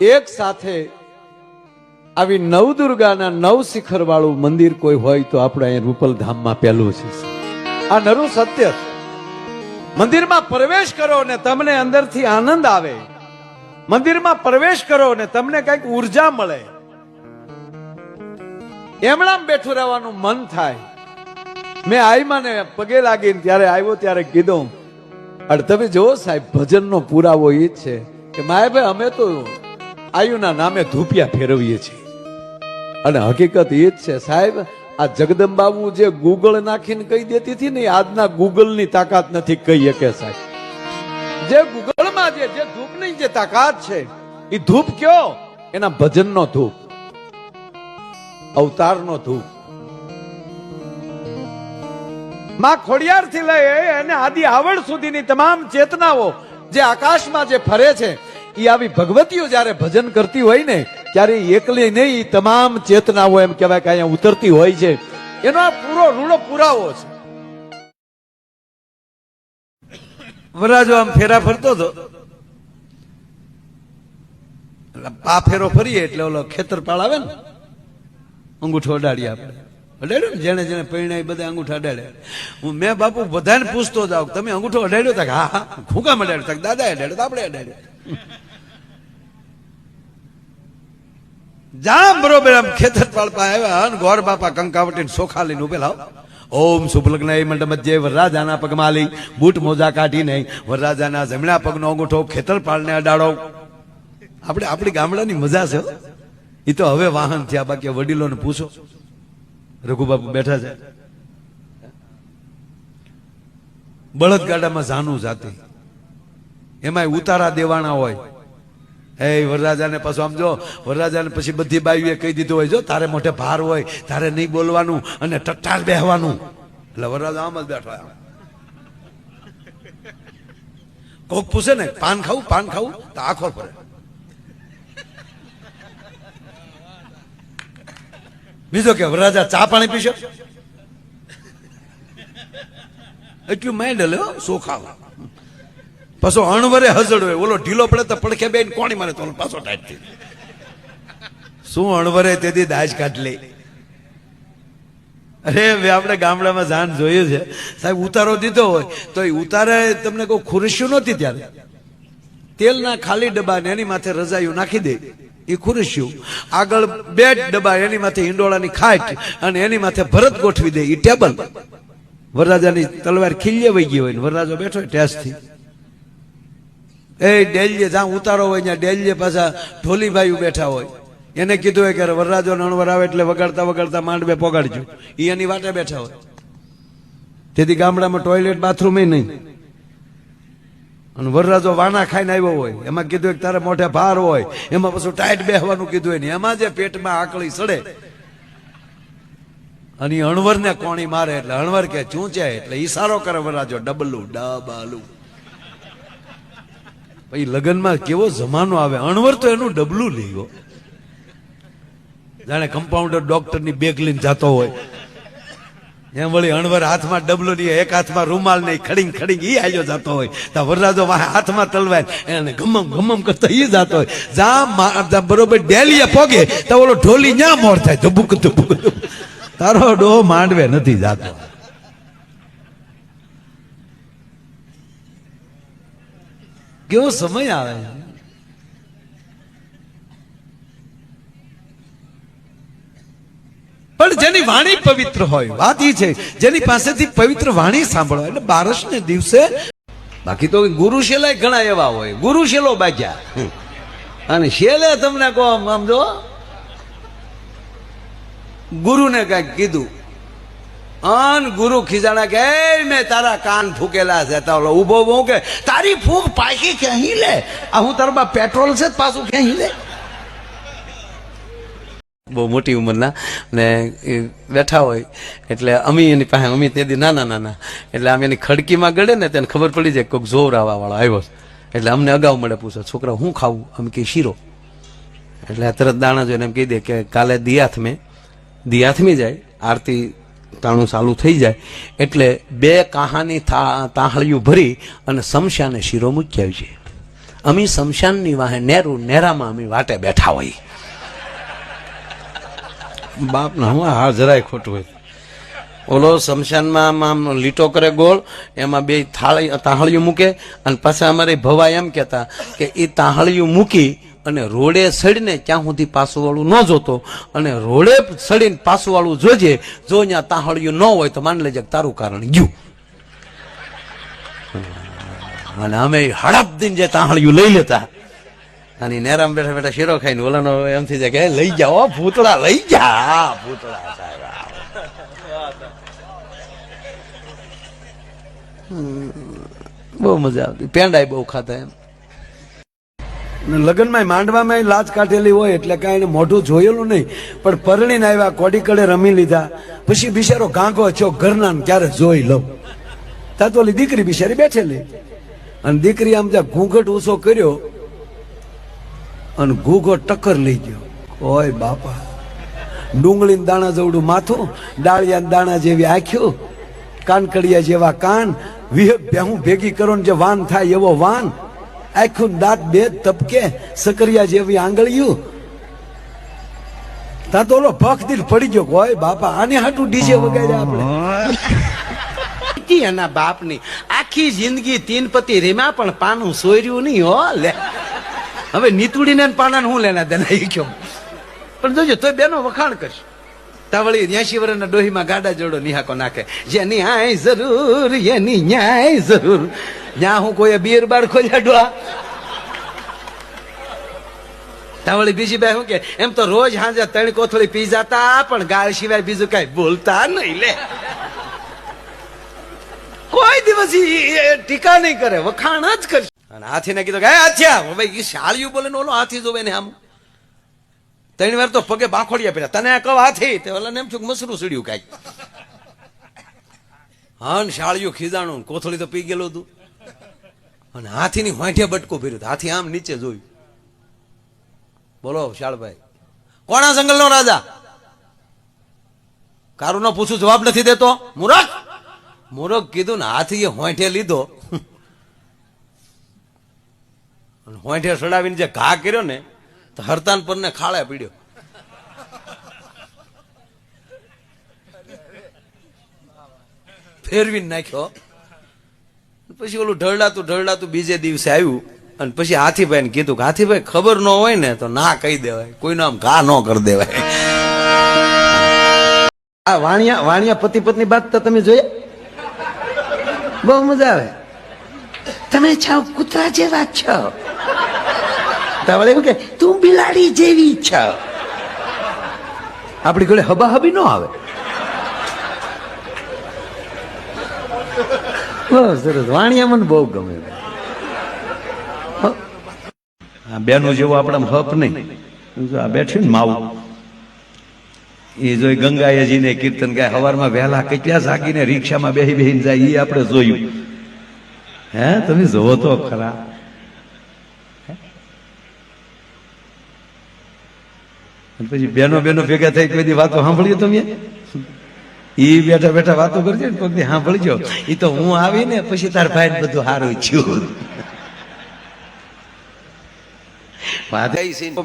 એક સાથે આવી નવદુર્ગાના નવ શિખર વાળું મંદિર કોઈ હોય તો આપણે અહીંયા રૂપલધામમાં પહેલું છે. આ નરું સત્ય મંદિરમાં પ્રવેશ કરો ને તમને અંદરથી આનંદ આવે. મંદિરમાં પ્રવેશ કરો ને તમને કંઈક ઊર્જા મળે. એમણામ બેઠું રહેવાનું મન થાય. મેં આઈમાને પગે લાગીને ત્યારે આવ્યો ત્યારે કીધું અડ તમે જુઓ સાહેબ, ભજનનો પુરાવો એ જ છે કે માય ભાઈ અમે તો આયુના નામે ધૂપિયા ફેરવીએ છીએ. અને હકીકત એ જ છે સાહેબ, આ જગદંબાબુ જે ગૂગલ નાખીને કહી દેતી હતી ને આજના ગૂગલની તાકાત નથી કહી શકે સાહેબ. જે ગૂગલમાં જે જે ધૂપની જે તાકાત છે, એ ધૂપ કયો? એના ભજનનો ધૂપ, અવતારનો ધૂપ. માં ખોડિયારથી લઈ અને આદિ આવડ સુધીની તમામ ચેતનાઓ જે આકાશમાં જે ફરે છે એ આવી ભગવતીઓ જ્યારે ભજન કરતી હોય ને, ત્યારે એકલી નહીં તમામ ચેતનાઓ એમ કહેવાય કે અહીંયા ઉતરતી હોય છે. એનો આ પૂરો રૂડો પુરાવો છે. વરાજો આમ ફેરા ફરતો હતો. પા ફેરો ફરીએ એટલે ઓલો ખેતરપાળ આવે ને, અંગૂઠો અડાડીએ આપણે. અડાડ્યો ને જેને જેને પરિણાય બધા અંગૂઠા અડાડ્યા. હું મેં બાપુ બધાને પૂછતો જાઉં તમે અંગૂઠો અડાડ્યો તા હા હા કામ અડાડ્યો તા દાદા અડાડ્યો આપણે અડાડ્યો. જામ બરોબર આમ ખેતર પાળપા આવ્યા અને ગોર બાપા કંકાવટીને સોખા લઈને ઉભેલા. ઓમ શુભલગ્ન મંડપ મધ્ય વરરાજાના પગમાં લઈ બૂટ મોજા કાઢી નહીં વરરાજાના જમણા પગનો અંગૂઠો ખેતર પાળને અડાડો. આપણે આપણી ગામડાની મજા છે એ તો હવે વાહન થયા, બાકી વડીલોને પૂછો. રઘુબાપુ બેઠા છે. બળદગાડામાં જાનું જાતી. એમાંય ઉતારા દેવાના હોય. એ વરરાજાને પાછું આમ જો, વરરાજાને પછી બધી બાયુએ કહી દીધું હોય, જો, તારે મોઢે ભાર હોય, તારે નહીં બોલવાનું અને ટટ્ટાર બેહવાનું. એટલે વરરાજા આમ જ બેઠો આમ. કોક પૂછે ને, પાન ખાવું પાન ખાવું? તો આખો ફરે. બીજો કે, વરરાજા ચા પાણી પીશો? એટલું માઇન્ડ લે સોખા પાછો અણવરે હજડ હોય ઓલો ઢીલો પડે તો પડખે બેન કોણી મારે તો પાછો ટાઈટ શું અણવરે તેથી દાજ કાઢ લે. અરે, હવે આપણે ગામડામાં જાન જોયું છે. સાહેબ, ઉતારો દીધો હોય તો એ ઉતારે તમને કોઈ ખુરશ્યું નહોતી ત્યારે. તેલના ખાલી ડબ્બા ને એની માથે રજાયું નાખી દે. એ ખુરશ્યું. આગળ બે ડબ્બા એની માથે ઈંડોળાની ખાટ અને એની માથે ભરત ગોઠવી દે. એ ટેબલ. વરરાજાની તલવાર ખીલ્ય વહી ગઈ હોય વરરાજો બેઠો હોય ટેસ્ટથી એ ડેલીએ જ્યાં ઉતારો હોય ત્યાં ડેલીએ પાછા ઢોલીભાઈ બેઠા હોય. એને કીધું હોય કે વરરાજો નણવર આવે એટલે વગાડતા વગાડતા માંડવે પોગાડજો. એ એની વાટે બેઠા હોય. તેથી ગામડામાં ટોયલેટ બાથરૂમ નહીં. અને વરરાજો વાના ખાઈને આવ્યો હોય. એમાં કીધું કે તારે મોઢે ભાર હોય. એમાં પાછું ટાઈટ બેહવાનું કીધું હોય ને. એમાં જે પેટમાં આકળી સડે. અને અણવરને કોણી મારે એટલે અણવર કે ચૂંચે એટલે ઈશારો કરે વરરાજો. ડબલું ડબલું. પછી લગ્નમાં કેવો જમાનો આવે? અણવર તો એનું ડબલું લેવો જાણે કમ્પાઉન્ડર ડોક્ટરની બેગ લઈને જતો હોય. એમ વળી અણવર હાથમાં ડબલો નહીં, એક હાથમાં રૂમાલ નહીં ખડીંગ ખડીંગ ઈ આયો જતો હોય. તો વરરાજો હાથમાં તલવાય એને ગમમ ગમમ કરતો ઈ જતો હોય. જા બરોબર ડેલીએ પોગે, તો ઓલો ઢોલી ન્યા મોર થાય. ધબુક ધબુક. તારો ડો માંડવે નથી જાતો. કેવો સમય આવે? પણ જેની વાણી પવિત્ર હોય, વાત એ છે, જેની પાસેથી પવિત્ર વાણી સાંભળો, એટલે બારસ ને દિવસે બાકી તો ગુરુ શેલાય ઘણા એવા હોય, ગુરુ શેલો બાજ્યા. અને શેલે તમને કહો આમ જો, ગુરુને કંઈક કીધું. અન ગુરુ ખીજાણા કે મેં તારા કાન ફૂકેલા છે. તો ઓલો ઊભો બહુ કે, તારી ફૂંક પાછી ક્યાંય લે? આ હું તારા પેટ્રોલ છે પાછું ક્યાંય લે? બહુ મોટી ઉંમરના ને બેઠા હોય. એટલે અમી એની પાસે, અમી તે દી નાના નાના. એટલે આમ એની ખડકીમાં ગળે ને તેને ખબર પડી જાય કોઈક જોર આવવા વાળો આવ્યો એટલે અમને અગાઉ મળે પૂછો, છોકરા, હું ખાવું? અમે કે, શીરો. એટલે તરત દાણા જોઈને એમ કહી દે કે, કાલે દિયાથમે, દિયાથમી જાય, આરતી તાણું ચાલુ થઈ જાય એટલે બે કાહાની તાહળિયું ભરી અને શમશાને શીરો મૂકી આવી છે અમે શમશાનની વાહે નેરું, નેરામાં અમે વાટે બેઠા હોય. બાપના હું હા જરાય ખોટું હોય. ઓલો શમશાનમાં આમ લીટો કરે ગોળ, એમાં બે થાળી, તાહળિયું મૂકે અને પાછા અમારે ભવા એમ કહેતા કે એ તાહળિયું મૂકી અને રોડે સડીને ત્યાં સુધી પાસુવાળું ન જોતો અને રોડે સડીને પાસુવાળું જોજે, જો ત્યાં તાહળિયું ન હોય તો માની લેજે તારું કારણ ગયું. અને અમે હડપ દિન જે તાહળિયું લઈ લેતા. અને નેરામ બેઠા બેઠા શીરો ખાઈને ઓલાનો એમથી કે લઈ જાઓ ભૂતળા, લઈ જા. ભૂતળા સાહેબ બહુ મજા આવતી. પેંડાય બહુ ખાતા એમ. લગ્નમાં માંડવામાં લાજ કાઢેલી હોય એટલે કાંઈ એને મોઢું જોયેલું નહીં. પણ પરણીને આવ્યા, કોડી કડે રમી લીધા. પછી બિચારો ગાંગો છો ઘરના ક્યારે જોઈ લઉં? ત્યાં તો ઓલી દીકરી બિચારી બેઠેલી. અને દીકરી આમ જ્યાં ઘૂંઘટ ઊંચો કર્યો, અને ઘૂઘો ટક્કર લઈ ગયો. ઓય બાપા ડુંગળી દાણા જેવડું માથું ડાળિયા દાણા જેવી આંખ્યું કાનકડિયા જેવા કાન, વિહ બેહું ભેગી કરો ને જે વાન થાય એવો વાન. આખું દાંત બે તપકે સકરિયા જેવી આંગળીયું. તા તો ઓલો ભખ દિલ પડી ગયો હોય બાપા, આને હાટું ડીજે વગાડે આપણે. એના બાપની આખી જિંદગી તીન પતિ રેમ્યા પણ પાનું સોયર્યું નહીં, હો, લે. હવે નીતુડીને પાના હું લેના દેના એ કયો. પણ જોજો, તોય બેનો વખાણ કરશે. તાવળી ન્યાસી વર્ષના ડોહીમાં ગાડા જોડો નિહાકો નાખે. જેની આય જરૂર, એની ન્યાય જરૂર. ન્યા હું કોઈ બીર બાર ખોલ્યા ડોહા તાવળી બીજી બે શું કે, એમ તો રોજ હાંજે ત્રણ કોથળી પી જતા, પણ ગાળ સિવાય બીજું કઈ બોલતા નહીં લે. કોઈ દિવસ ટીકા નહીં કરે, વખાણ જ કરશે. અને હાથીને કીધું કે, "એ હાથિયા ભાઈ ઈ શાળિયું બોલે ને ઓલો હાથી જોવે ને આમ. ત્રણ વાર તો પગે બાંખોડિયા પહેર્યા. તને કહો હાથી? તે ઓલાને એમ છું મસરું સીડ્યું કાંઈક હન ને શાળિયું ખીજાણું, કોથળી તો પી ગયેલું હતું અને હાથીની હોંઠે બટકો ફેર્યો હાથી આમ નીચે જોયું. બોલો, શાળભાઈ. કોણા જંગલનો રાજા? કારું નો પૂછું જવાબ નથી દેતો? મૂરખ? મૂરખ કીધું ને, હાથીએ હોંઠે લીધો. હોંઠે સડાવીને જે ઘા કર્યો ને, તો હરતાન પર ને ખાળે પીડ્યો. ફેરવીને નાખ્યો. પછી ઓલું ઢળડાતું ઢળડાતું બીજે દિવસે આવ્યું અને પછી હાથીભાઈને કીધું કે હાથીભાઈ, ખબર ન હોય ને તો ના કહી દેવાય. કોઈનો આમ ઘા ન કરી દેવાય. આ વાણિયા વાણિયા પતિ પત્ની બાત તો તમે જોયા? બહુ મજા આવે. તમે છો કૂતરા જેવા છો. તમારે એવું કે, તું બિલાડી જેવી છો. આપણી ઘરે હબા હબી ન આવે. બહુ સરસ. વાણિયા મને બહુ ગમે બેનું જેવું આપણા હપ નહીં. આ બેઠ્યું ને માવું. એ જોઈ ગંગાએજીને કીર્તન ગાય, હવારમાં વહેલા કેટલા જાગીને રિક્ષામાં બેહી બેહીને જાય એ આપણે જોયું. હે, તમે જોવો તો ખરા. પછી બેનો બેનો ભેગા થઈ કોઈ વાતો સાંભળીએ તમે? ઈ બેઠા બેઠા વાતો કરજો ને દી સાંભળજો. એ તો હું આવીને પછી તાર ભાઈ બધું સારું છું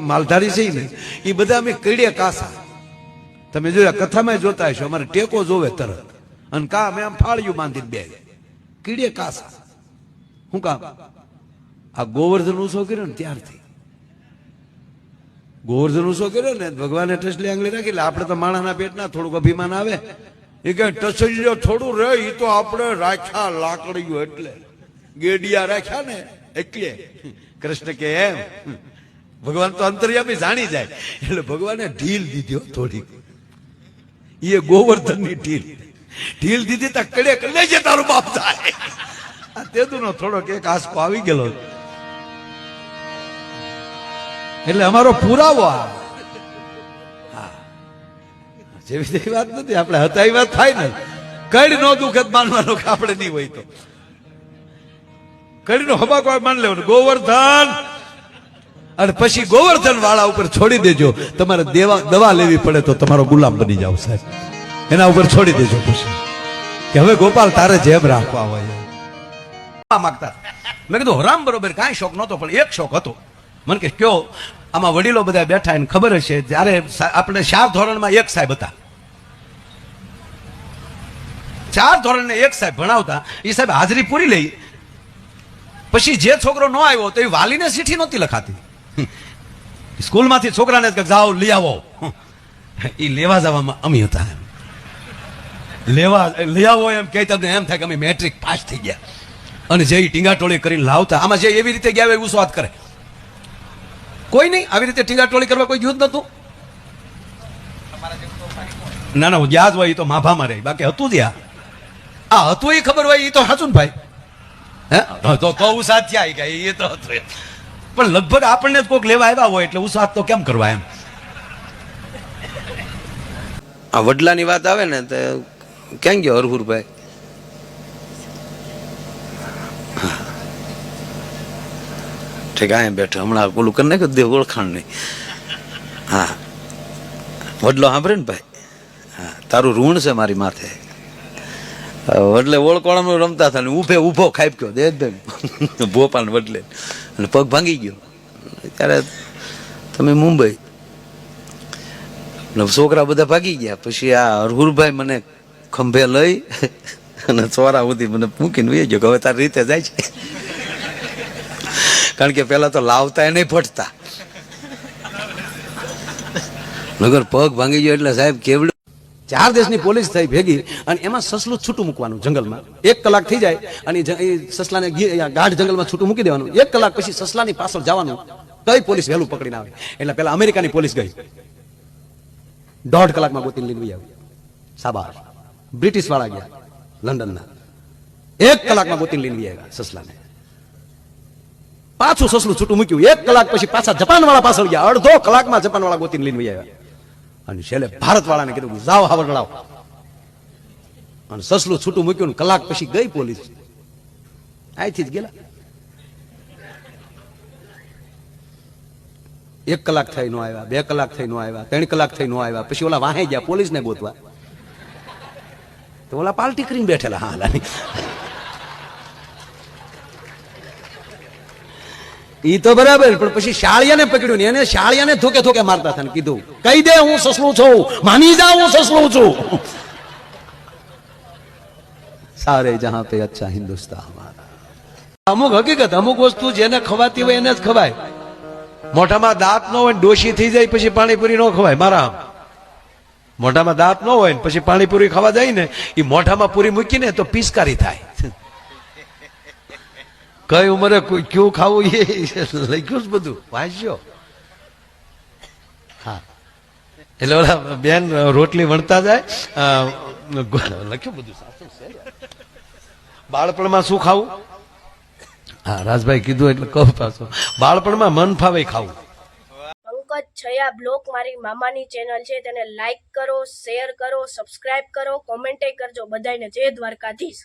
માલધારી છે ને એ બધા અમે કીડે કાસા. તમે જોયા, કથામાં જોતા હશો, અમારે ટેકો જોવે તરત. અને કા અમે આમ ફાળ્યું બાંધીને બે. કીડે કાસા. શું કામ? આ ગોવર્ધન ઉછો કર્યો ને ત્યારથી. ગોવર્ધન ઉછો કર્યો ને, ભગવાને ટસલી આંગળી રાખી, એટલે આપણે તો માણસના પેટના થોડુંક અભિમાન આવે. એ કઈ ટસલ્યો થોડું રહે એ તો આપણે રાખ્યા લાકડીઓ એટલે. ગેડિયા રાખ્યા ને, એટલે. કૃષ્ણ કે એમ, ભગવાન તો અંતર્યામી જાણી જાય. એટલે ભગવાને ઢીલ દીધી થોડીક. એ ગોવર્ધનની ઢીલ. ઢીલ દીધી તા કડે કડે છે તારું બાપ થાય. આ તેદુનો થોડોક એક આસકો આવી ગયેલો. એટલે અમારો પુરાવો આ. જેવી તેવી વાત નથી. આપણે હતા વાત થાય ને. કઈ નો દુઃખદ માનવાનો કે આપણે નહીં હોય તો. કડીનો હબાકો માન લેવાનું. ગોવર્ધન! અને પછી ગોવર્ધન વાળા ઉપર છોડી દેજો. તમારે દેવા દવા લેવી પડે તો તમારો ગુલામ બની જાવ સાહેબ. એના ઉપર છોડી દેજો પછી. કે હવે ગોપાલ તારે જેમ રાખવા હોય. માંગતા. મેં કીધું હરામ બરોબર, કાંઈ શોખ નહોતો, પણ એક શોખ હતો. મને કે, કયો? આમાં વડીલો બધા બેઠા એને ખબર હશે, જ્યારે આપણે ચાર ધોરણમાં એક સાહેબ હતા. ચાર ધોરણને એક સાહેબ ભણાવતા, એ સાહેબ હાજરી પૂરી લઈ, પછી જે છોકરો ન આવ્યો તો એ વાલીને ચીઠી નહોતી લખાતી. સ્કૂલમાંથી છોકરાને જાઓ, લઈ આવો. એ લેવા જવામાં અમે હતા એમ. લેવા લઈ આવો એમ કહે, તમને એમ થાય કે અમે મેટ્રિક પાસ થઈ ગયા. અને જે ટીંગાટોળી કરીને લાવતા, આમાં જે એવી રીતે ગયા એવું સ્વાદ કરે. કોઈ નહીં. આવી રીતે ટીંગાટોળી કરવા કોઈ ગયું જ નતું ના ના યાદ હોય એ તો માભામાં રહી. બાકી હતું જ આ હતું એ ખબર હોય એ તો સાચું ને ભાઈ હે? તો તો ઉસાદ થયા ઈ એ તો હતું પણ લગભગ આપણને જ કોઈક લેવા આવ્યા હોય એટલે ઉસાદ તો કેમ કરવા એમ? આ વડલાની વાત આવે ને તો ક્યાં ગયો હરહુરભાઈ? ઠીક અહીંયા બેઠો. હમણાં પેલું કરી નાખ્યું દેવ ઓળખાણ નહીં. હા. વડલો સાંભળે ને ભાઈ? હા. તારું ઋણ છે મારી માથે. વડલે ઓળકોળામાં રમતા હતા ને ઊભે ઊભો ખાઈ ગયો દે બેન ભોપાલ વડલે. અને પગ ભાંગી ગયો. ત્યારે તમે મુંબઈ. છોકરા બધા ભાગી ગયા. પછી આ હરહુરભાઈ મને ખંભે લઈ અને ચોરા સુધી મને મૂકીને ગયો હવે તારી રીતે જાય છે. કારણ કે પેલા તો લાવતા નહીં, ફટતા. નગર પગ ભાંગી ગયો એટલે સાહેબ કેવડું? ચાર દેશની પોલીસ થઈ ભેગી અને એમાં સસલું છૂટું મૂકવાનું જંગલમાં. એક કલાક થઈ જાય અને એ સસલાને ગાઢ જંગલમાં છૂટું મૂકી દેવાનું. એક કલાક પછી સસલાની પાછળ જવાનું. કઈ પોલીસ વહેલું પકડીને આવે. એટલે પેલા અમેરિકાની પોલીસ ગઈ. દોઢ કલાકમાં ગોતીને લઈને આવી. સાબાર બ્રિટિશ વાળા ગયા લંડનના. એક કલાકમાં ગોતીને લઈને આવ્યા સસલાને. પાછું સસલું છૂટું મૂક્યું. એક કલાક પછી પાછા જપાન વાળા પાછળ ગયા. અડધો કલાકમાં જપાન વાળા ગોતીને લઈને આવ્યા. અને છેલ્લે ભારત વાળાને કીધું જાઓ હાવર લડાવો અને સસલું છૂટું મૂક્યું ને કલાક પછી ગઈ પોલીસ. અહીંથી જ ગયેલા. એક કલાક થઈ નો આવ્યા, બે કલાક થઈ નો આવ્યા, ત્રણ કલાક થઈ નો આવ્યા. પછી ઓલા વાહે ગયા પોલીસને ગોતવા. તો ઓલા પાલટી કરીને બેઠેલા. હા હાલાની ઈ તો બરાબર પણ પછી શાળિયાને પકડ્યું ને એને શાળિયાને ધોકે ધોકે મારતા હતા કીધું કહી દે હું સસલું છું માની જા હું સસલું છું. સારે જહાં પે અચ્છા હિન્દુસ્તાન હમારા અમુક હકીકત અમુક વસ્તુ જેને ખવાતી હોય એને જ ખવાય. મોઢામાં દાંત ન હોય ને ડોશી થઈ જાય પછી પાણીપુરી ન ખવાય મારા આમ. મોઢામાં દાંત ન હોય ને પછી પાણીપુરી ખાવા જાય ને એ મોઢામાં પૂરી મૂકીને તો પિસ્કારી થાય. કઈ ઉંમરે ક્યું ખાવું એ? લખ્યું જ બધું. વાંચ્યો. હા. એટલે બેન રોટલી વણતા જાય લખ્યું બધું. બાળપણમાં શું ખાવું? હા, રાજભાઈ કીધું એટલે કહું પાછું. બાળપણમાં મન ફાવે ખાવું. પંકજ છયા બ્લોક મારી મામાની ચેનલ છે. તેને લાઈક કરો, શેર કરો, સબસ્ક્રાઇબ કરો, કોમેન્ટે કરજો બધાને જય દ્વારકાધીશ.